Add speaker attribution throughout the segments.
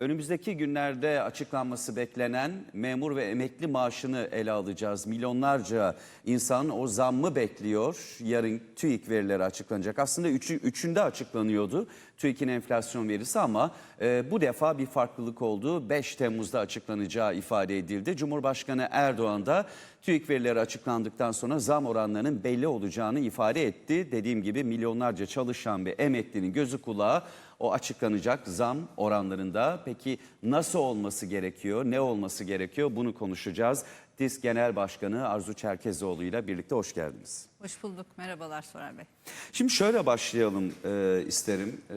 Speaker 1: Önümüzdeki günlerde açıklanması beklenen memur ve emekli maaşını ele alacağız. Milyonlarca insan o zammı bekliyor. Yarın TÜİK verileri açıklanacak. Aslında üçü, üçünde açıklanıyordu TÜİK'in enflasyon verisi ama e, bu defa bir farklılık oldu. 5 Temmuz'da açıklanacağı ifade edildi. Cumhurbaşkanı Erdoğan da TÜİK verileri açıklandıktan sonra zam oranlarının belli olacağını ifade etti. Dediğim gibi milyonlarca çalışan ve emeklinin gözü kulağı o açıklanacak zam oranlarında. Peki nasıl olması gerekiyor, ne olması gerekiyor bunu konuşacağız. DİSK Genel Başkanı Arzu Çerkezoğlu ile birlikte hoş geldiniz.
Speaker 2: Hoş bulduk. Merhabalar Sorer Bey.
Speaker 1: Şimdi şöyle başlayalım e, isterim. E,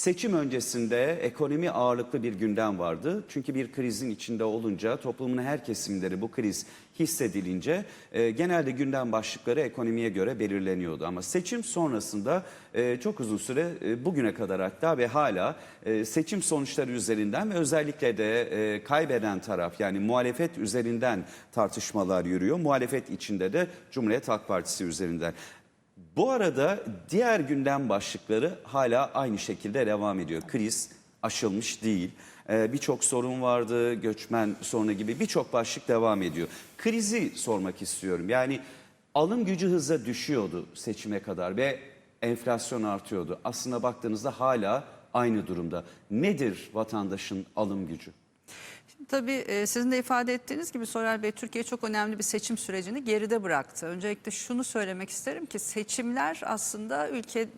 Speaker 1: seçim öncesinde ekonomi ağırlıklı bir gündem vardı. Çünkü bir krizin içinde olunca toplumun her kesimleri bu kriz hissedilince e, genelde gündem başlıkları ekonomiye göre belirleniyordu. Ama seçim sonrasında e, çok uzun süre e, bugüne kadar hatta ve hala e, seçim sonuçları üzerinden ve özellikle de e, kaybeden taraf yani muhalefet üzerinden tartışmalar yürüyor. Muhalefet içinde de Cumhuriyet Halk Partisi üzerinden. Bu arada diğer gündem başlıkları hala aynı şekilde devam ediyor. Kriz aşılmış değil. Ee, birçok sorun vardı, göçmen sorunu gibi birçok başlık devam ediyor. Krizi sormak istiyorum. Yani alım gücü hızla düşüyordu seçime kadar ve enflasyon artıyordu. Aslında baktığınızda hala aynı durumda. Nedir vatandaşın alım gücü?
Speaker 2: Tabii e, sizin de ifade ettiğiniz gibi Sorer Bey Türkiye çok önemli bir seçim sürecini geride bıraktı. Öncelikle şunu söylemek isterim ki seçimler aslında ülke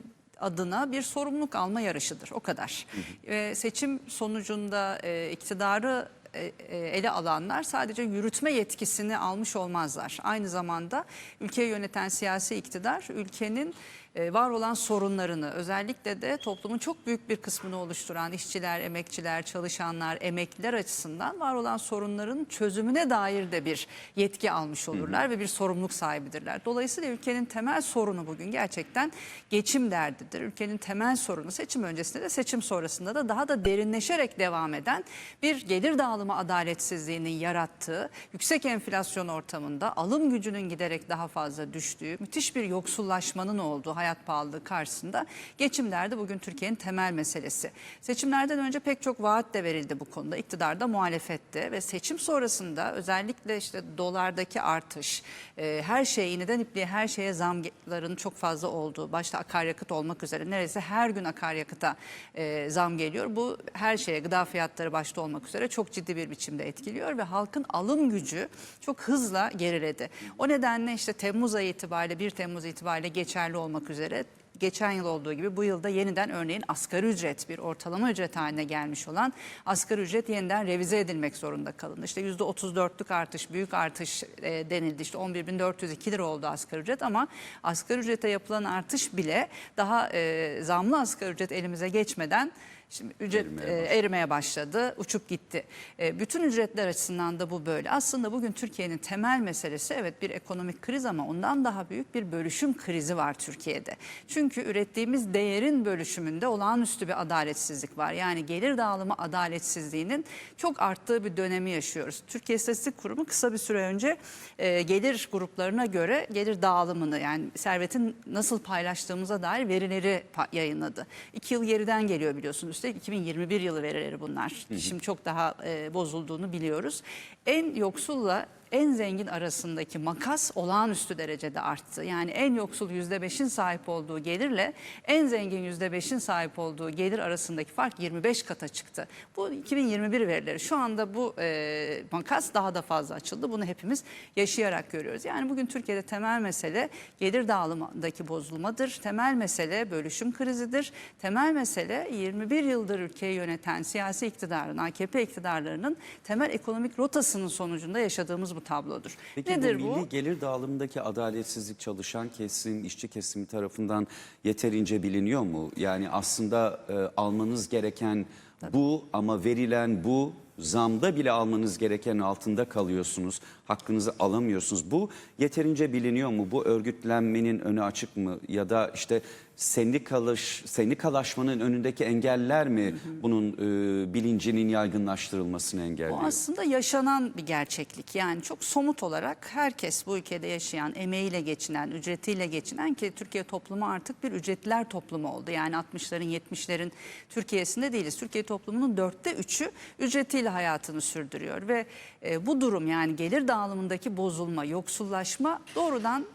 Speaker 2: adına bir sorumluluk alma yarışıdır o kadar. Ve seçim sonucunda e, iktidarı e, ele alanlar sadece yürütme yetkisini almış olmazlar. Aynı zamanda ülkeyi yöneten siyasi iktidar ülkenin var olan sorunlarını özellikle de toplumun çok büyük bir kısmını oluşturan işçiler, emekçiler, çalışanlar, emekliler açısından var olan sorunların çözümüne dair de bir yetki almış olurlar ve bir sorumluluk sahibidirler. Dolayısıyla ülkenin temel sorunu bugün gerçekten geçim derdidir. Ülkenin temel sorunu seçim öncesinde de seçim sonrasında da daha da derinleşerek devam eden bir gelir dağılımı adaletsizliğinin yarattığı, yüksek enflasyon ortamında alım gücünün giderek daha fazla düştüğü, müthiş bir yoksullaşmanın olduğu hayat pahalılığı karşısında geçim derdi bugün Türkiye'nin temel meselesi. Seçimlerden önce pek çok vaat de verildi bu konuda. İktidar da muhalefette ve seçim sonrasında özellikle işte dolardaki artış, e, her şey iğneden ipliğe her şeye zamların çok fazla olduğu, başta akaryakıt olmak üzere neredeyse her gün akaryakıta e, zam geliyor. Bu her şeye gıda fiyatları başta olmak üzere çok ciddi bir biçimde etkiliyor ve halkın alım gücü çok hızla geriledi. O nedenle işte Temmuz ayı itibariyle 1 Temmuz itibariyle geçerli olmak üzere üzere geçen yıl olduğu gibi bu yılda yeniden örneğin asgari ücret bir ortalama ücret haline gelmiş olan asgari ücret yeniden revize edilmek zorunda kalındı. İşte %34'lük artış, büyük artış e, denildi. İşte 11.402 lira oldu asgari ücret ama asgari ücrete yapılan artış bile daha e, zamlı asgari ücret elimize geçmeden Şimdi ücret
Speaker 1: Erimeye
Speaker 2: e,
Speaker 1: başladı.
Speaker 2: erimeye başladı, uçup gitti. E, bütün ücretler açısından da bu böyle. Aslında bugün Türkiye'nin temel meselesi evet bir ekonomik kriz ama ondan daha büyük bir bölüşüm krizi var Türkiye'de. Çünkü ürettiğimiz değerin bölüşümünde olağanüstü bir adaletsizlik var. Yani gelir dağılımı adaletsizliğinin çok arttığı bir dönemi yaşıyoruz. Türkiye İstatistik Kurumu kısa bir süre önce e, gelir gruplarına göre gelir dağılımını yani servetin nasıl paylaştığımıza dair verileri yayınladı. İki yıl geriden geliyor biliyorsunuz. Üstelik 2021 yılı verileri bunlar. Şimdi çok daha e, bozulduğunu biliyoruz. En yoksulla en zengin arasındaki makas olağanüstü derecede arttı. Yani en yoksul %5'in sahip olduğu gelirle en zengin %5'in sahip olduğu gelir arasındaki fark 25 kata çıktı. Bu 2021 verileri. Şu anda bu e, makas daha da fazla açıldı. Bunu hepimiz yaşayarak görüyoruz. Yani bugün Türkiye'de temel mesele gelir dağılımındaki bozulmadır. Temel mesele bölüşüm krizidir. Temel mesele 21 yıldır ülkeyi yöneten siyasi iktidarın, AKP iktidarlarının temel ekonomik rotasının sonucunda yaşadığımız bu tablodur.
Speaker 1: Peki
Speaker 2: Nedir
Speaker 1: bu
Speaker 2: bu?
Speaker 1: milli gelir dağılımındaki adaletsizlik çalışan kesim, işçi kesimi tarafından yeterince biliniyor mu? Yani aslında e, almanız gereken bu ama verilen bu zamda bile almanız gereken altında kalıyorsunuz. Hakkınızı alamıyorsunuz. Bu yeterince biliniyor mu? Bu örgütlenmenin önü açık mı? Ya da işte sendikalış, sendikalaşmanın önündeki engeller mi bunun e, bilincinin yaygınlaştırılmasını engelliyor?
Speaker 2: Bu aslında yaşanan bir gerçeklik. Yani çok somut olarak herkes bu ülkede yaşayan, emeğiyle geçinen, ücretiyle geçinen ki Türkiye toplumu artık bir ücretliler toplumu oldu. Yani 60'ların 70'lerin Türkiye'sinde değiliz. Türkiye toplumunun dörtte üçü ücretiyle hayatını sürdürüyor ve e, bu durum yani gelir dağılımındaki bozulma, yoksullaşma doğrudan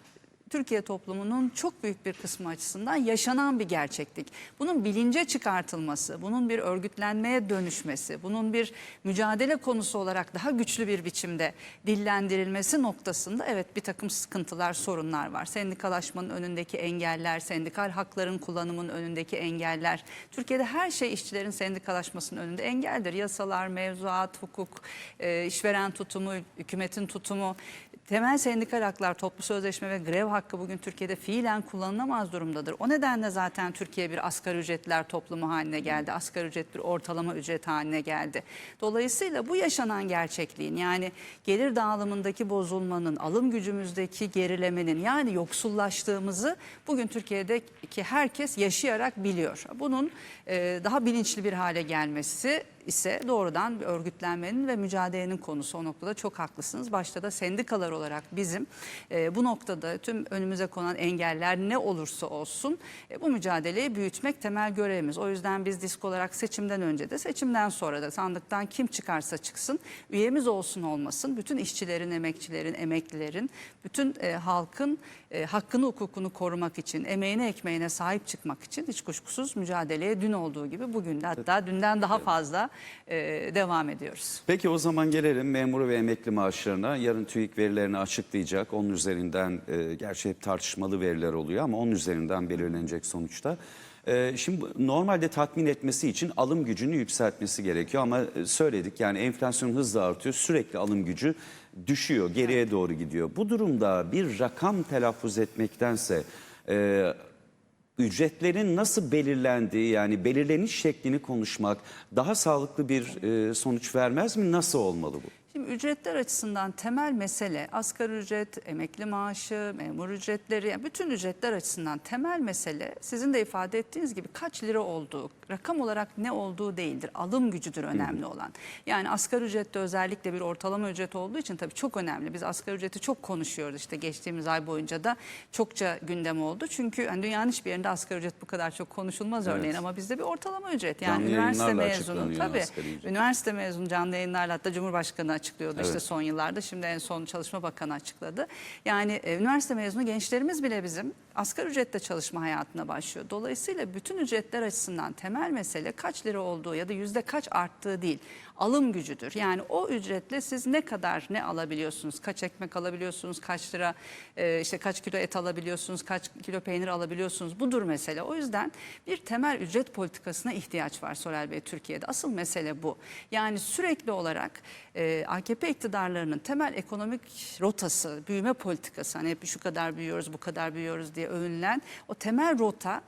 Speaker 2: Türkiye toplumunun çok büyük bir kısmı açısından yaşanan bir gerçeklik. Bunun bilince çıkartılması, bunun bir örgütlenmeye dönüşmesi, bunun bir mücadele konusu olarak daha güçlü bir biçimde dillendirilmesi noktasında evet bir takım sıkıntılar, sorunlar var. Sendikalaşmanın önündeki engeller, sendikal hakların kullanımının önündeki engeller. Türkiye'de her şey işçilerin sendikalaşmasının önünde engeldir. Yasalar, mevzuat, hukuk, e, işveren tutumu, hükümetin tutumu. Temel sendikal haklar, toplu sözleşme ve grev hakkı bugün Türkiye'de fiilen kullanılamaz durumdadır. O nedenle zaten Türkiye bir asgari ücretler toplumu haline geldi. Asgari ücret bir ortalama ücret haline geldi. Dolayısıyla bu yaşanan gerçekliğin yani gelir dağılımındaki bozulmanın, alım gücümüzdeki gerilemenin yani yoksullaştığımızı bugün Türkiye'deki herkes yaşayarak biliyor. Bunun e, daha bilinçli bir hale gelmesi ise doğrudan bir örgütlenmenin ve mücadelenin konusu. O noktada çok haklısınız. Başta da sendikalar olarak bizim e, bu noktada tüm önümüze konan engeller ne olursa olsun e, bu mücadeleyi büyütmek temel görevimiz. O yüzden biz disk olarak seçimden önce de seçimden sonra da sandıktan kim çıkarsa çıksın üyemiz olsun olmasın bütün işçilerin, emekçilerin, emeklilerin, bütün e, halkın e, hakkını hukukunu korumak için, emeğine ekmeğine sahip çıkmak için hiç kuşkusuz mücadeleye dün olduğu gibi bugün de hatta dünden daha fazla e, devam ediyoruz.
Speaker 1: Peki o zaman gelelim memuru ve emekli maaşlarına. Yarın TÜİK verilerini açıklayacak. Onun üzerinden, e, gerçi hep tartışmalı veriler oluyor ama onun üzerinden belirlenecek sonuçta. E, şimdi normalde tatmin etmesi için alım gücünü yükseltmesi gerekiyor ama e, söyledik yani enflasyon hızla artıyor. Sürekli alım gücü düşüyor, geriye doğru gidiyor. Bu durumda bir rakam telaffuz etmektense e, ücretlerin nasıl belirlendiği yani belirleniş şeklini konuşmak daha sağlıklı bir e, sonuç vermez mi? Nasıl olmalı bu?
Speaker 2: Şimdi ücretler açısından temel mesele asgari ücret, emekli maaşı, memur ücretleri, yani bütün ücretler açısından temel mesele sizin de ifade ettiğiniz gibi kaç lira olduğu, rakam olarak ne olduğu değildir. Alım gücüdür önemli olan. Yani asgari ücrette özellikle bir ortalama ücret olduğu için tabii çok önemli. Biz asgari ücreti çok konuşuyoruz işte geçtiğimiz ay boyunca da çokça gündem oldu. Çünkü hani dünyanın hiçbir yerinde asgari ücret bu kadar çok konuşulmaz
Speaker 1: Evet.
Speaker 2: örneğin ama bizde bir ortalama ücret. Yani
Speaker 1: Canlı
Speaker 2: üniversite mezunu tabii üniversite mezunu canlı yayınlarla hatta Cumhurbaşkanı açıklıyordu işte
Speaker 1: Evet.
Speaker 2: son yıllarda. Şimdi en son Çalışma Bakanı açıkladı. Yani e, üniversite mezunu gençlerimiz bile bizim asgari ücretle çalışma hayatına başlıyor. Dolayısıyla bütün ücretler açısından temel mesele kaç lira olduğu ya da yüzde kaç arttığı değil. Alım gücüdür. Yani o ücretle siz ne kadar ne alabiliyorsunuz? Kaç ekmek alabiliyorsunuz? Kaç lira e, işte kaç kilo et alabiliyorsunuz? Kaç kilo peynir alabiliyorsunuz? Budur mesele. O yüzden bir temel ücret politikasına ihtiyaç var Soral Bey Türkiye'de. Asıl mesele bu. Yani sürekli olarak e, AKP iktidarlarının temel ekonomik rotası, büyüme politikası hani hep şu kadar büyüyoruz, bu kadar büyüyoruz diye övünülen o temel rota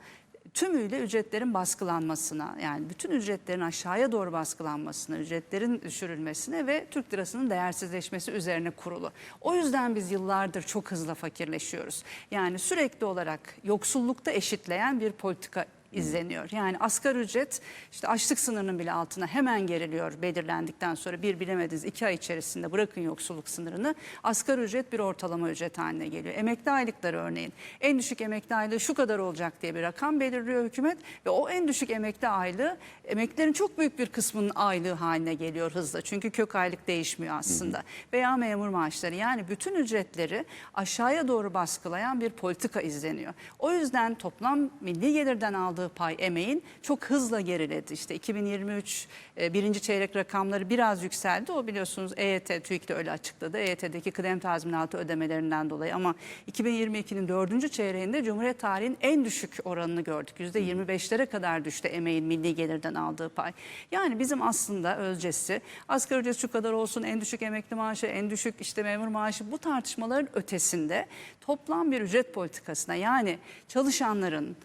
Speaker 2: tümüyle ücretlerin baskılanmasına yani bütün ücretlerin aşağıya doğru baskılanmasına, ücretlerin düşürülmesine ve Türk lirasının değersizleşmesi üzerine kurulu. O yüzden biz yıllardır çok hızlı fakirleşiyoruz. Yani sürekli olarak yoksullukta eşitleyen bir politika izleniyor. Yani asgari ücret işte açlık sınırının bile altına hemen geriliyor belirlendikten sonra bir bilemediniz iki ay içerisinde bırakın yoksulluk sınırını asgari ücret bir ortalama ücret haline geliyor. Emekli aylıkları örneğin en düşük emekli aylığı şu kadar olacak diye bir rakam belirliyor hükümet ve o en düşük emekli aylığı emeklilerin çok büyük bir kısmının aylığı haline geliyor hızla. Çünkü kök aylık değişmiyor aslında. Veya memur maaşları yani bütün ücretleri aşağıya doğru baskılayan bir politika izleniyor. O yüzden toplam milli gelirden aldığı pay emeğin çok hızla geriledi. İşte 2023 e, birinci çeyrek rakamları biraz yükseldi. O biliyorsunuz EYT, TÜİK de öyle açıkladı. EYT'deki kıdem tazminatı ödemelerinden dolayı ama 2022'nin dördüncü çeyreğinde Cumhuriyet tarihinin en düşük oranını gördük. %25'lere kadar düştü emeğin milli gelirden aldığı pay. Yani bizim aslında özcesi asgari ücret şu kadar olsun, en düşük emekli maaşı, en düşük işte memur maaşı bu tartışmaların ötesinde toplam bir ücret politikasına yani çalışanların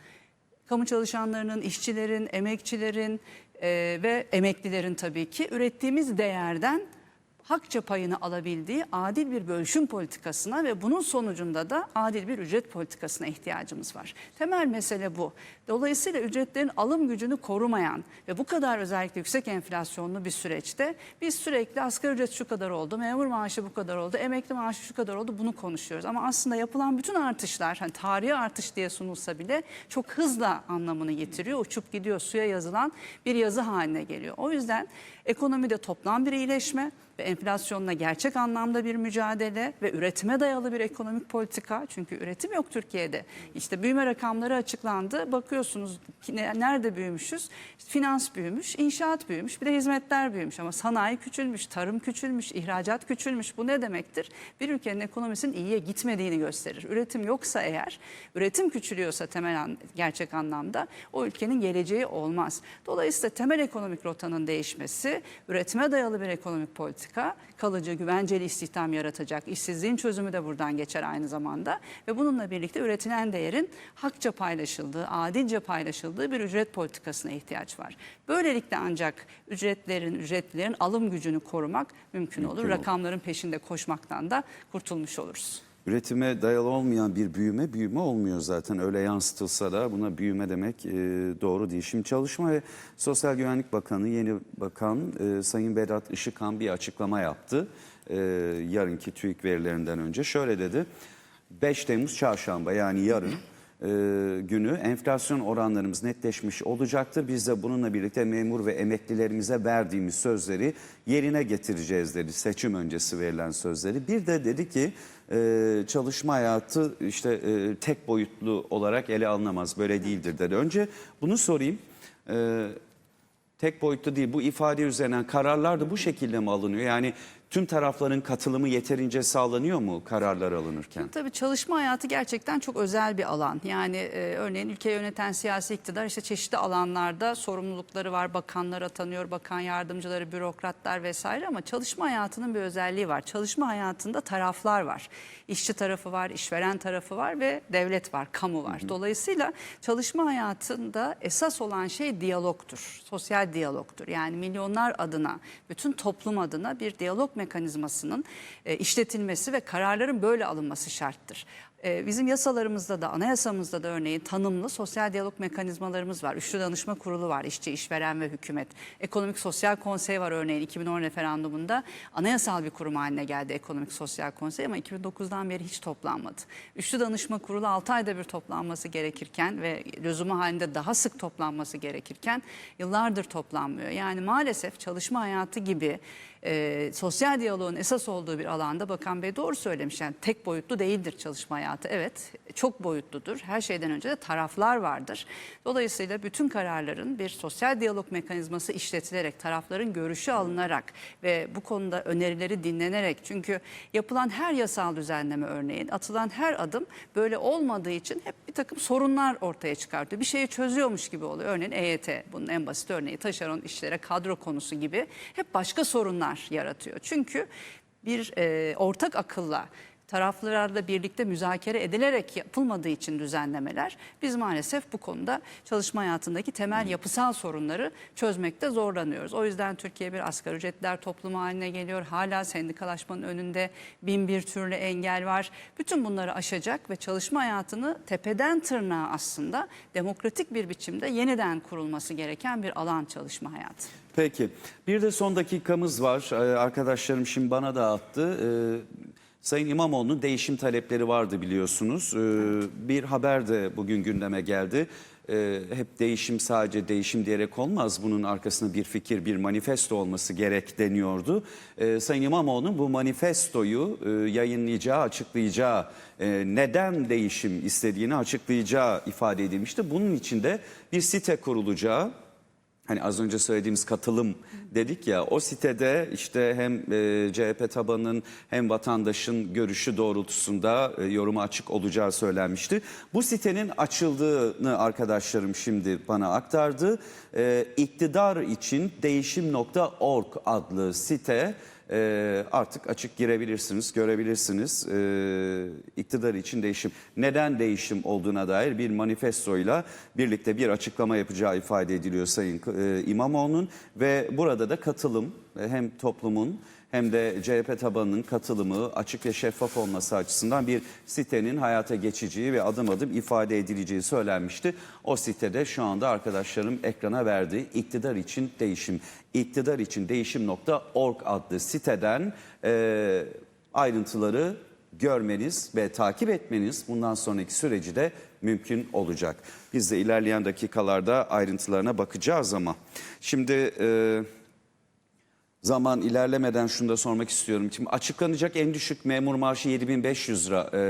Speaker 2: kamu çalışanlarının, işçilerin, emekçilerin e, ve emeklilerin tabii ki ürettiğimiz değerden hakça payını alabildiği adil bir bölüşüm politikasına ve bunun sonucunda da adil bir ücret politikasına ihtiyacımız var. Temel mesele bu. Dolayısıyla ücretlerin alım gücünü korumayan ve bu kadar özellikle yüksek enflasyonlu bir süreçte biz sürekli asgari ücret şu kadar oldu, memur maaşı bu kadar oldu, emekli maaşı şu kadar oldu bunu konuşuyoruz. Ama aslında yapılan bütün artışlar hani tarihi artış diye sunulsa bile çok hızla anlamını yitiriyor. Uçup gidiyor suya yazılan bir yazı haline geliyor. O yüzden ekonomide toplam bir iyileşme ve enflasyonla gerçek anlamda bir mücadele ve üretime dayalı bir ekonomik politika. Çünkü üretim yok Türkiye'de. İşte büyüme rakamları açıklandı. Bakıyorsunuz nerede büyümüşüz? İşte finans büyümüş, inşaat büyümüş, bir de hizmetler büyümüş. Ama sanayi küçülmüş, tarım küçülmüş, ihracat küçülmüş. Bu ne demektir? Bir ülkenin ekonomisinin iyiye gitmediğini gösterir. Üretim yoksa eğer, üretim küçülüyorsa temel an- gerçek anlamda o ülkenin geleceği olmaz. Dolayısıyla temel ekonomik rotanın değişmesi, üretime dayalı bir ekonomik politika, kalıcı, güvenceli istihdam yaratacak. İşsizliğin çözümü de buradan geçer aynı zamanda. Ve bununla birlikte üretilen değerin hakça paylaşıldığı, adilce paylaşıldığı bir ücret politikasına ihtiyaç var. Böylelikle ancak ücretlerin, ücretlilerin alım gücünü korumak mümkün, olur.
Speaker 1: olur.
Speaker 2: Rakamların peşinde koşmaktan da kurtulmuş oluruz.
Speaker 1: Üretime dayalı olmayan bir büyüme büyüme olmuyor zaten. Öyle yansıtılsa da buna büyüme demek e, doğru değil. Şimdi Çalışma ve Sosyal Güvenlik Bakanı, yeni bakan e, Sayın Vedat Işıkhan bir açıklama yaptı. E, yarınki TÜİK verilerinden önce şöyle dedi. 5 Temmuz çarşamba yani yarın e, günü enflasyon oranlarımız netleşmiş olacaktır. Biz de bununla birlikte memur ve emeklilerimize verdiğimiz sözleri yerine getireceğiz dedi. Seçim öncesi verilen sözleri. Bir de dedi ki e, çalışma hayatı işte e, tek boyutlu olarak ele alınamaz. Böyle değildir dedi. Önce bunu sorayım. Tek boyutlu değil bu ifade üzerinden kararlar da bu şekilde mi alınıyor? Yani tüm tarafların katılımı yeterince sağlanıyor mu kararlar alınırken?
Speaker 2: Tabii çalışma hayatı gerçekten çok özel bir alan. Yani e, örneğin ülkeyi yöneten siyasi iktidar işte çeşitli alanlarda sorumlulukları var. Bakanlar atanıyor, bakan yardımcıları, bürokratlar vesaire ama çalışma hayatının bir özelliği var. Çalışma hayatında taraflar var. İşçi tarafı var, işveren tarafı var ve devlet var, kamu var. Dolayısıyla çalışma hayatında esas olan şey diyalogtur. Sosyal diyalogtur. Yani milyonlar adına, bütün toplum adına bir diyalog mekanizmasının e, işletilmesi ve kararların böyle alınması şarttır. E, Bizim yasalarımızda da anayasamızda da örneğin tanımlı sosyal diyalog mekanizmalarımız var. Üçlü danışma kurulu var işçi, işveren ve hükümet. Ekonomik Sosyal Konsey var örneğin 2010 referandumunda anayasal bir kurum haline geldi Ekonomik Sosyal Konsey ama 2009'dan beri hiç toplanmadı. Üçlü danışma kurulu 6 ayda bir toplanması gerekirken ve lüzumu halinde daha sık toplanması gerekirken yıllardır toplanmıyor. Yani maalesef çalışma hayatı gibi e, sosyal diyaloğun esas olduğu bir alanda Bakan Bey doğru söylemiş. Yani tek boyutlu değildir çalışma hayatı. Evet çok boyutludur. Her şeyden önce de taraflar vardır. Dolayısıyla bütün kararların bir sosyal diyalog mekanizması işletilerek, tarafların görüşü alınarak ve bu konuda önerileri dinlenerek. Çünkü yapılan her yasal düzenleme örneğin, atılan her adım böyle olmadığı için hep bir takım sorunlar ortaya çıkartıyor. Bir şeyi çözüyormuş gibi oluyor. Örneğin EYT bunun en basit örneği taşeron işlere kadro konusu gibi hep başka sorunlar yaratıyor. Çünkü bir e, ortak akılla taraflarla birlikte müzakere edilerek yapılmadığı için düzenlemeler biz maalesef bu konuda çalışma hayatındaki temel yapısal sorunları çözmekte zorlanıyoruz. O yüzden Türkiye bir asgari ücretler toplumu haline geliyor. Hala sendikalaşmanın önünde bin bir türlü engel var. Bütün bunları aşacak ve çalışma hayatını tepeden tırnağa aslında demokratik bir biçimde yeniden kurulması gereken bir alan çalışma hayatı.
Speaker 1: Peki. Bir de son dakikamız var. Ee, Arkadaşlarım şimdi bana da attı. Sayın İmamoğlu'nun değişim talepleri vardı biliyorsunuz. Ee, Bir haber de bugün gündeme geldi. Ee, Hep değişim sadece değişim diyerek olmaz. Bunun arkasında bir fikir, bir manifesto olması gerek deniyordu. Ee, Sayın İmamoğlu'nun bu manifestoyu e, yayınlayacağı, açıklayacağı, e, neden değişim istediğini açıklayacağı ifade edilmişti. Bunun için de bir site kurulacağı, Hani az önce söylediğimiz katılım dedik ya o sitede işte hem e, CHP tabanının hem vatandaşın görüşü doğrultusunda e, yoruma açık olacağı söylenmişti. Bu sitenin açıldığını arkadaşlarım şimdi bana aktardı. E, iktidar için değişim.org adlı site e, artık açık girebilirsiniz, görebilirsiniz. E, iktidar için değişim. Neden değişim olduğuna dair bir manifestoyla birlikte bir açıklama yapacağı ifade ediliyor Sayın e, İmamoğlu'nun ve burada da katılım hem toplumun hem de CHP tabanının katılımı açık ve şeffaf olması açısından bir sitenin hayata geçeceği ve adım adım ifade edileceği söylenmişti. O sitede şu anda arkadaşlarım ekrana verdi. İktidar için değişim. İktidar için değişim.org adlı siteden e, ayrıntıları görmeniz ve takip etmeniz bundan sonraki süreci de mümkün olacak. Biz de ilerleyen dakikalarda ayrıntılarına bakacağız ama şimdi... E, Zaman ilerlemeden şunu da sormak istiyorum. Şimdi açıklanacak en düşük memur maaşı 7500 lira e,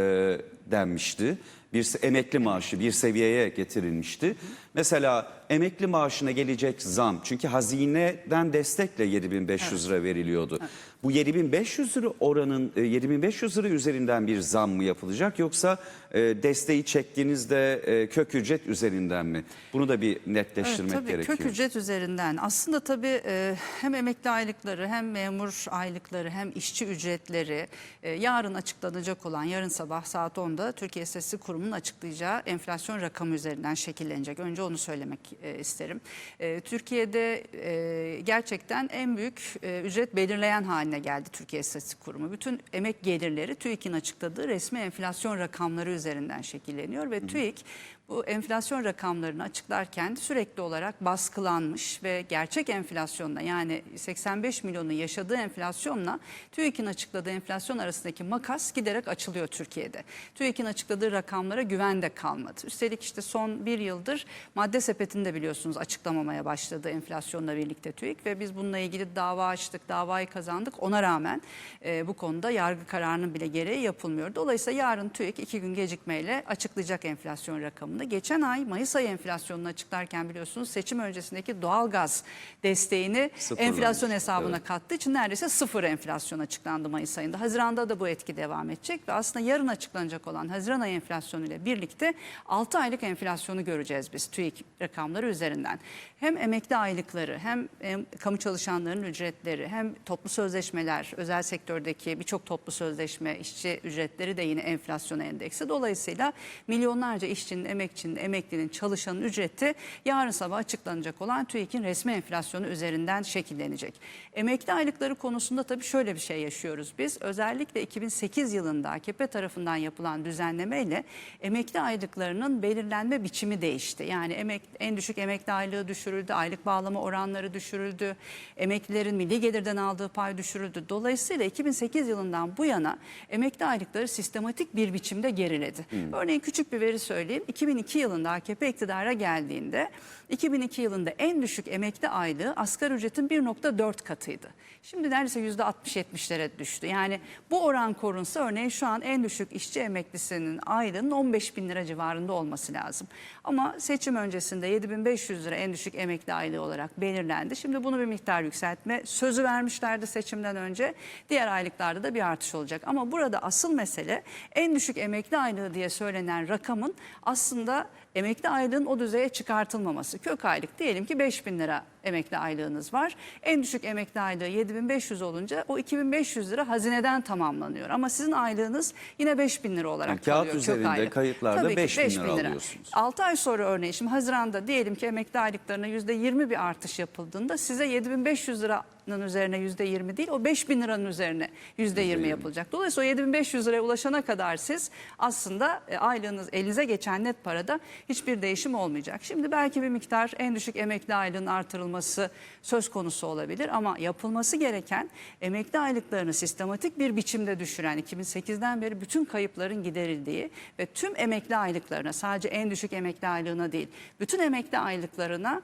Speaker 1: denmişti. Bir emekli maaşı bir seviyeye getirilmişti. Mesela emekli maaşına gelecek zam çünkü hazineden destekle 7500 lira veriliyordu. Bu 7500 lira oranın e, 7500 lira üzerinden bir zam mı yapılacak yoksa e, desteği çektiğinizde e, kök ücret üzerinden mi? Bunu da bir netleştirmek
Speaker 2: Evet, tabii
Speaker 1: gerekiyor.
Speaker 2: kök ücret üzerinden aslında tabii e, hem emekli aylıkları hem memur aylıkları hem işçi ücretleri e, yarın açıklanacak olan yarın sabah saat 10'da Türkiye İstatistik Kurumu'nun açıklayacağı enflasyon rakamı üzerinden şekillenecek. Önce onu söylemek e, isterim. E, Türkiye'de e, gerçekten en büyük e, ücret belirleyen haline geldi Türkiye İstatistik Kurumu. Bütün emek gelirleri TÜİK'in açıkladığı resmi enflasyon rakamları üzerinden şekilleniyor ve TÜİK bu enflasyon rakamlarını açıklarken sürekli olarak baskılanmış ve gerçek enflasyonla yani 85 milyonun yaşadığı enflasyonla TÜİK'in açıkladığı enflasyon arasındaki makas giderek açılıyor Türkiye'de. TÜİK'in açıkladığı rakamlara güven de kalmadı. Üstelik işte son bir yıldır madde sepetini de biliyorsunuz açıklamamaya başladı enflasyonla birlikte TÜİK ve biz bununla ilgili dava açtık, davayı kazandık. Ona rağmen e, bu konuda yargı kararının bile gereği yapılmıyor. Dolayısıyla yarın TÜİK iki gün gecikmeyle açıklayacak enflasyon rakamını. Geçen ay Mayıs ayı enflasyonunu açıklarken biliyorsunuz seçim öncesindeki doğalgaz desteğini
Speaker 1: Sıfırlamış,
Speaker 2: enflasyon hesabına
Speaker 1: evet.
Speaker 2: kattığı için neredeyse sıfır enflasyon açıklandı Mayıs ayında. Haziranda da bu etki devam edecek ve aslında yarın açıklanacak olan Haziran ayı enflasyonu ile birlikte 6 aylık enflasyonu göreceğiz biz TÜİK rakamları üzerinden. Hem emekli aylıkları hem em, kamu çalışanlarının ücretleri hem toplu sözleşmeler, özel sektördeki birçok toplu sözleşme, işçi ücretleri de yine enflasyon endeksi. Dolayısıyla milyonlarca işçinin, emekçinin, emeklinin, çalışanın ücreti yarın sabah açıklanacak olan TÜİK'in resmi enflasyonu üzerinden şekillenecek. Emekli aylıkları konusunda tabii şöyle bir şey yaşıyoruz biz. Özellikle 2008 yılında AKP tarafından yapılan düzenlemeyle emekli aylıklarının belirlenme biçimi değişti. Yani emek, en düşük emekli aylığı düşürüldü, aylık bağlama oranları düşürüldü, emeklilerin milli gelirden aldığı pay düşürüldü. Dolayısıyla 2008 yılından bu yana emekli aylıkları sistematik bir biçimde geriledi. Örneğin küçük bir veri söyleyeyim. 2002 yılında AKP iktidara geldiğinde 2002 yılında en düşük emekli aylığı asgari ücretin 1.4 katıydı. Şimdi neredeyse %60-70'lere düştü. Yani bu oran korunsa örneğin şu an en düşük işçi emeklisinin aylığının 15 bin lira civarında olması lazım. Ama seçim öncesinde 7500 lira en düşük emekli aylığı olarak belirlendi. Şimdi bunu bir miktar yükseltme sözü vermişlerdi seçimden önce. Diğer aylıklarda da bir artış olacak. Ama burada asıl mesele en düşük emekli aylığı diye söylenen rakamın aslında emekli aylığın o düzeye çıkartılmaması. Kök aylık diyelim ki 5 bin lira emekli aylığınız var. En düşük emekli aylığı 7500 olunca o 2500 lira hazineden tamamlanıyor. Ama sizin aylığınız yine 5 bin lira olarak
Speaker 1: Yani kağıt
Speaker 2: kalıyor. kök
Speaker 1: üzerinde,
Speaker 2: aylık.
Speaker 1: kayıtlarda
Speaker 2: Tabii ki
Speaker 1: 5 bin
Speaker 2: 5
Speaker 1: lira alıyorsunuz.
Speaker 2: 6 ay sonra örneğin şimdi Haziran'da diyelim ki emekli aylıklarına %20 bir artış yapıldığında size 7500 liranın üzerine %20 değil o 5000 liranın üzerine %20 yapılacak. Dolayısıyla o 7500 liraya ulaşana kadar siz aslında e, aylığınız elinize geçen net parada hiçbir değişim olmayacak. Şimdi belki bir miktar en düşük emekli aylığının artırılması söz konusu olabilir ama yapılması gereken emekli aylıklarını sistematik bir biçimde düşüren 2008'den beri bütün kayıpların giderildiği ve tüm emekli aylıklarına sadece en düşük emekli aylığına değil bütün emekli aylıklarına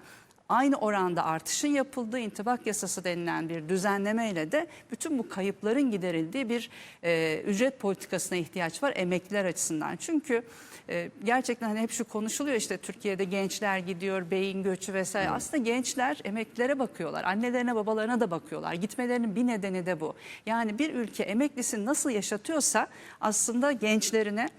Speaker 2: aynı oranda artışın yapıldığı intibak yasası denilen bir düzenlemeyle de bütün bu kayıpların giderildiği bir e, ücret politikasına ihtiyaç var emekliler açısından. Çünkü e, gerçekten hani hep şu konuşuluyor işte Türkiye'de gençler gidiyor, beyin göçü vesaire. Aslında gençler emeklilere bakıyorlar, annelerine babalarına da bakıyorlar. Gitmelerinin bir nedeni de bu. Yani bir ülke emeklisini nasıl yaşatıyorsa aslında gençlerine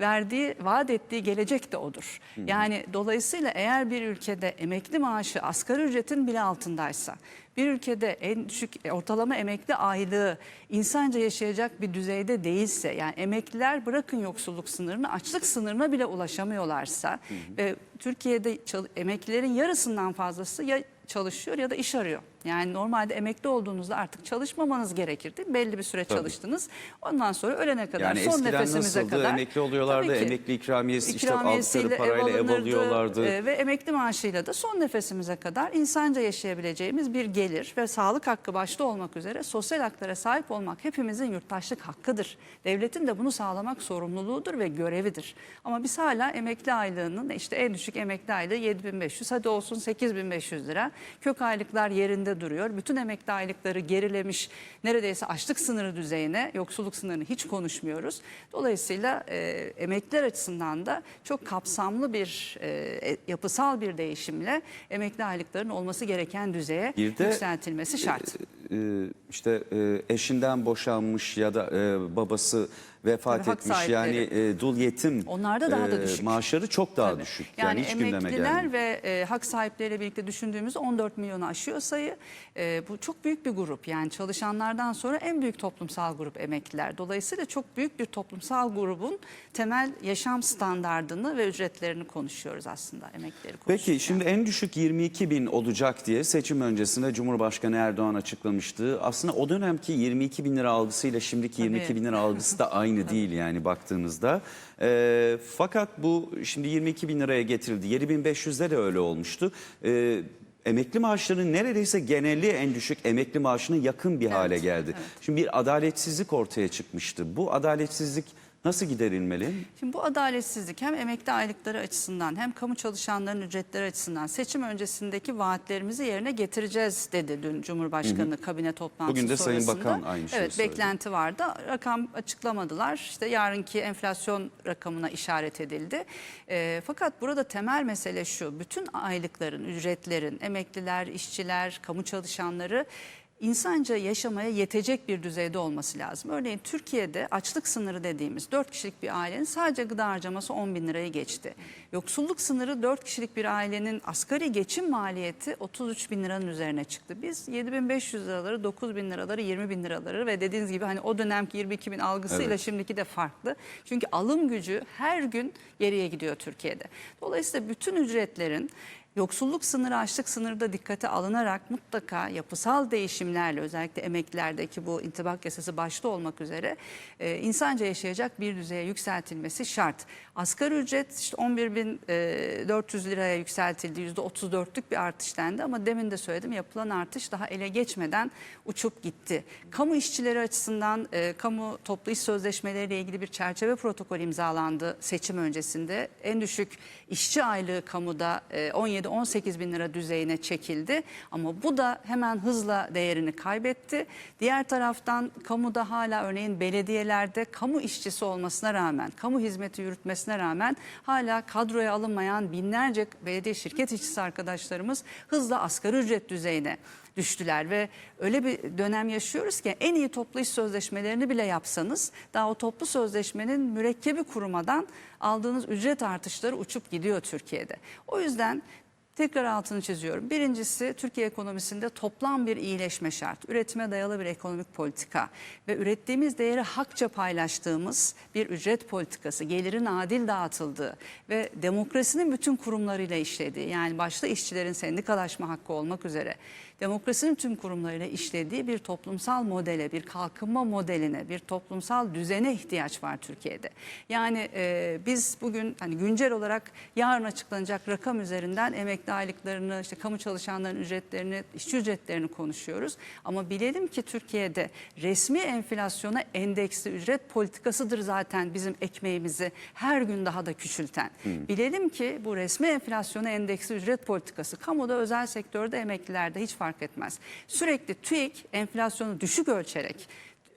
Speaker 2: verdiği, vaat ettiği gelecek de odur. Yani dolayısıyla eğer bir ülkede emekli maaşı asgari ücretin bile altındaysa bir ülkede en düşük ortalama emekli aylığı insanca yaşayacak bir düzeyde değilse yani emekliler bırakın yoksulluk sınırını açlık sınırına bile ulaşamıyorlarsa ve Türkiye'de çal- emeklilerin yarısından fazlası ya çalışıyor ya da iş arıyor. Yani normalde emekli olduğunuzda artık çalışmamanız gerekir değil mi? Belli bir süre çalıştınız. Ondan sonra ölene kadar
Speaker 1: Yani
Speaker 2: son nefesimize
Speaker 1: nasıldı?
Speaker 2: kadar.
Speaker 1: Emekli oluyorlardı,
Speaker 2: Tabii ki.
Speaker 1: emekli ikramiyesi işte
Speaker 2: İkramiyesiyle
Speaker 1: aldıkları parayla ev alıyorlardı.
Speaker 2: e, ve emekli maaşıyla da son nefesimize kadar insanca yaşayabileceğimiz bir gelir ve sağlık hakkı başta olmak üzere sosyal haklara sahip olmak hepimizin yurttaşlık hakkıdır. Devletin de bunu sağlamak sorumluluğudur ve görevidir. Ama biz hala emekli aylığının işte en düşük emekli aylığı 7500 hadi olsun 8500 lira. Kök aylıklar yerinde duruyor. Bütün emekli aylıkları gerilemiş neredeyse açlık sınırı düzeyine yoksulluk sınırını hiç konuşmuyoruz. Dolayısıyla e, emekliler açısından da çok kapsamlı bir e, e, yapısal bir değişimle emekli aylıkların olması gereken düzeye
Speaker 1: Bir de,
Speaker 2: yükseltilmesi şart.
Speaker 1: Ee, işte e, eşinden boşanmış ya da e, babası vefat
Speaker 2: Tabii
Speaker 1: etmiş yani e, dul yetim
Speaker 2: Onlar da daha da düşük.
Speaker 1: maaşları çok daha
Speaker 2: Tabii.
Speaker 1: düşük.
Speaker 2: Yani,
Speaker 1: hiç gündeme
Speaker 2: emekliler ve e, hak sahipleriyle birlikte düşündüğümüz 14 milyonu aşıyor sayı. E, bu çok büyük bir grup. Yani çalışanlardan sonra en büyük toplumsal grup emekliler. Dolayısıyla çok büyük bir toplumsal grubun temel yaşam standardını ve ücretlerini konuşuyoruz aslında emeklileri konuşurken.
Speaker 1: Peki şimdi en düşük 22 bin olacak diye seçim öncesinde Cumhurbaşkanı Erdoğan açıklamıştı. Aslında o dönemki 22 bin lira algısıyla şimdiki 22 bin lira algısı da aynı değil yani baktığınızda. Ee, fakat bu şimdi 22 bin liraya getirildi. 7500'de de öyle olmuştu. Ee, emekli maaşlarının neredeyse geneli en düşük emekli maaşına yakın bir hale geldi. Şimdi bir adaletsizlik ortaya çıkmıştı. Bu adaletsizlik nasıl giderilmeli?
Speaker 2: Şimdi bu adaletsizlik hem emekli aylıkları açısından hem kamu çalışanlarının ücretleri açısından seçim öncesindeki vaatlerimizi yerine getireceğiz dedi dün Cumhurbaşkanı kabine toplantısı
Speaker 1: Bugün de Sayın
Speaker 2: sonrasında.
Speaker 1: Bakan aynı şeyi
Speaker 2: Evet
Speaker 1: söyledi.
Speaker 2: beklenti vardı. Rakam açıklamadılar. İşte yarınki enflasyon rakamına işaret edildi. Ee, fakat burada temel mesele şu. Bütün aylıkların, ücretlerin, emekliler, işçiler, kamu çalışanları insanca yaşamaya yetecek bir düzeyde olması lazım. Örneğin Türkiye'de açlık sınırı dediğimiz 4 kişilik bir ailenin sadece gıda harcaması 10 bin lirayı geçti. Yoksulluk sınırı 4 kişilik bir ailenin asgari geçim maliyeti 33 bin liranın üzerine çıktı. Biz 7500 liraları, 9 bin liraları, 20 bin liraları ve dediğiniz gibi hani o dönemki 22 bin algısıyla
Speaker 1: Evet.
Speaker 2: şimdiki de farklı. Çünkü alım gücü her gün geriye gidiyor Türkiye'de. Dolayısıyla bütün ücretlerin Yoksulluk sınırı, açlık sınırı da dikkate alınarak mutlaka yapısal değişimlerle özellikle emeklerdeki bu intibak yasası başta olmak üzere e, insanca yaşayacak bir düzeye yükseltilmesi şart. Asgari ücret işte 11.400 liraya yükseltildi. %34'lük bir artış dendi ama demin de söyledim yapılan artış daha ele geçmeden uçup gitti. Kamu işçileri açısından e, kamu toplu iş sözleşmeleriyle ilgili bir çerçeve protokol imzalandı seçim öncesinde. En düşük işçi aylığı kamuda e, 17-18 bin lira düzeyine çekildi. Ama bu da hemen hızla değerini kaybetti. Diğer taraftan kamuda hala örneğin belediyelerde kamu işçisi olmasına rağmen, kamu hizmeti yürütmesine rağmen hala kadroya alınmayan binlerce belediye şirket işçisi arkadaşlarımız hızla asgari ücret düzeyine düştüler ve öyle bir dönem yaşıyoruz ki en iyi toplu iş sözleşmelerini bile yapsanız daha o toplu sözleşmenin mürekkebi kurumadan aldığınız ücret artışları uçup gidiyor Türkiye'de. O yüzden Tekrar altını çiziyorum. Birincisi Türkiye ekonomisinde toplam bir iyileşme şart. Üretime dayalı bir ekonomik politika ve ürettiğimiz değeri hakça paylaştığımız bir ücret politikası, gelirin adil dağıtıldığı ve demokrasinin bütün kurumlarıyla işlediği yani başta işçilerin sendikalaşma hakkı olmak üzere demokrasinin tüm kurumlarıyla işlediği bir toplumsal modele, bir kalkınma modeline, bir toplumsal düzene ihtiyaç var Türkiye'de. Yani e, biz bugün hani güncel olarak yarın açıklanacak rakam üzerinden emekli aylıklarını, işte kamu çalışanların ücretlerini, işçi ücretlerini konuşuyoruz. Ama bilelim ki Türkiye'de resmi enflasyona endeksli ücret politikasıdır zaten bizim ekmeğimizi her gün daha da küçülten. Bilelim ki bu resmi enflasyona endeksli ücret politikası kamuda özel sektörde emeklilerde hiç fark etmez. Sürekli TÜİK enflasyonu düşük ölçerek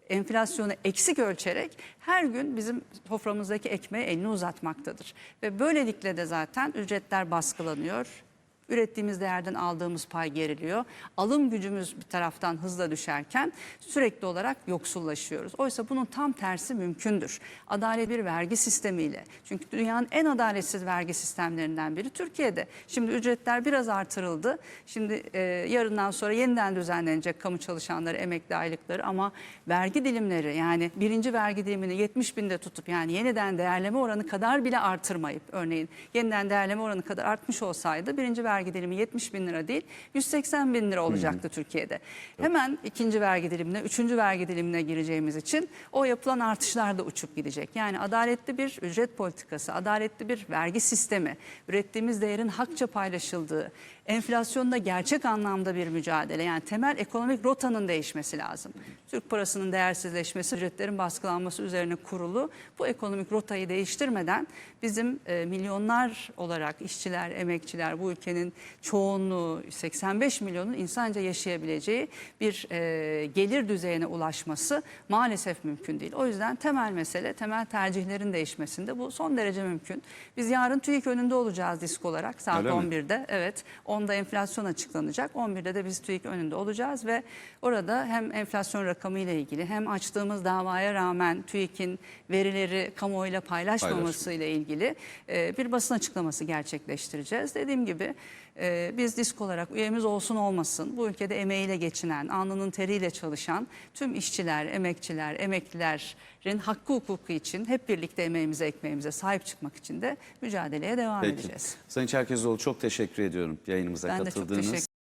Speaker 2: enflasyonu eksik ölçerek her gün bizim soframızdaki ekmeğe elini uzatmaktadır. Ve böylelikle de zaten ücretler baskılanıyor. Ürettiğimiz değerden aldığımız pay geriliyor. Alım gücümüz bir taraftan hızla düşerken sürekli olarak yoksullaşıyoruz. Oysa bunun tam tersi mümkündür. Adalet bir vergi sistemiyle. Çünkü dünyanın en adaletsiz vergi sistemlerinden biri Türkiye'de. Şimdi ücretler biraz artırıldı. Şimdi e, yarından sonra yeniden düzenlenecek kamu çalışanları, emekli aylıkları ama vergi dilimleri yani birinci vergi dilimini 70 binde tutup yani yeniden değerleme oranı kadar bile artırmayıp örneğin yeniden değerleme oranı kadar artmış olsaydı birinci vergi dilimi 70 bin lira değil 180 bin lira olacaktı Türkiye'de. Hemen ikinci vergi dilimine, üçüncü vergi dilimine gireceğimiz için o yapılan artışlar da uçup gidecek. Yani adaletli bir ücret politikası, adaletli bir vergi sistemi, ürettiğimiz değerin hakça paylaşıldığı, enflasyonda gerçek anlamda bir mücadele yani temel ekonomik rotanın değişmesi lazım. Türk parasının değersizleşmesi, ücretlerin baskılanması üzerine kurulu bu ekonomik rotayı değiştirmeden bizim e, milyonlar olarak işçiler, emekçiler bu ülkenin çoğunluğu 85 milyonun insanca yaşayabileceği bir e, gelir düzeyine ulaşması maalesef mümkün değil. O yüzden temel mesele temel tercihlerin değişmesinde bu son derece mümkün. Biz yarın TÜİK önünde olacağız disk olarak saat
Speaker 1: Öyle mi?
Speaker 2: 11'de. Evet 10'da enflasyon açıklanacak. 11'de de biz TÜİK önünde olacağız ve orada hem enflasyon rakamı ile ilgili hem açtığımız davaya rağmen TÜİK'in verileri kamuoyuyla paylaşmaması ile ilgili e, bir basın açıklaması gerçekleştireceğiz. Dediğim gibi e, biz disk olarak üyemiz olsun olmasın bu ülkede emeğiyle geçinen, alnının teriyle çalışan tüm işçiler, emekçiler, emeklilerin hakkı hukuku için hep birlikte emeğimize, ekmeğimize sahip çıkmak için de mücadeleye devam
Speaker 1: Peki.
Speaker 2: edeceğiz.
Speaker 1: Sayın Çerkezoğlu çok teşekkür ediyorum yayınımıza
Speaker 2: Ben de çok
Speaker 1: katıldığınız.
Speaker 2: teşekkür